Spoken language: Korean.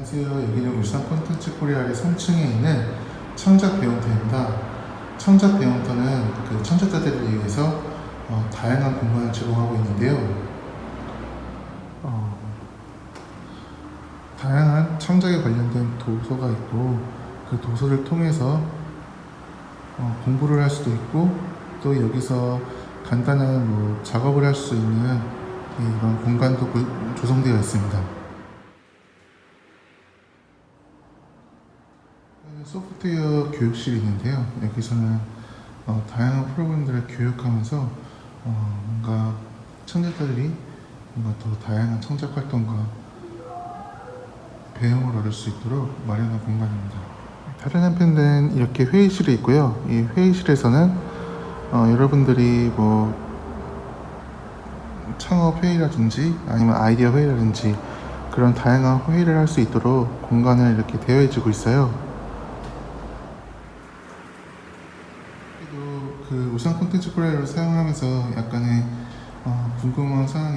안녕하세요. 여기는 울산 콘텐츠 코리아의 3층에 있는 창작 배움터입니다. 창작 배움터는 그 창작자들을 위해서 어, 다양한 공간을 제공하고 있는데요. 어, 다양한 창작에 관련된 도서가 있고 그 도서를 통해서 어, 공부를 할 수도 있고 또 여기서 간단한 뭐 작업을 할 수 있는 이런 공간도 구- 조성되어 있습니다. 소프트웨어 교육실이 있는데요. 여기서는 어, 다양한 프로그램들을 교육하면서 어, 뭔가 창작자들이 뭔가 더 다양한 창작 활동과 배움을 얻을 수 있도록 마련한 공간입니다. 다른 한편은 이렇게 회의실이 있고요. 이 회의실에서는 어, 여러분들이 뭐 창업 회의라든지 아니면 아이디어 회의라든지 그런 다양한 회의를 할 수 있도록 공간을 이렇게 대여해주고 있어요. 그 우산 콘텐츠 코리아를 사용하면서 약간의 어, 궁금한 사항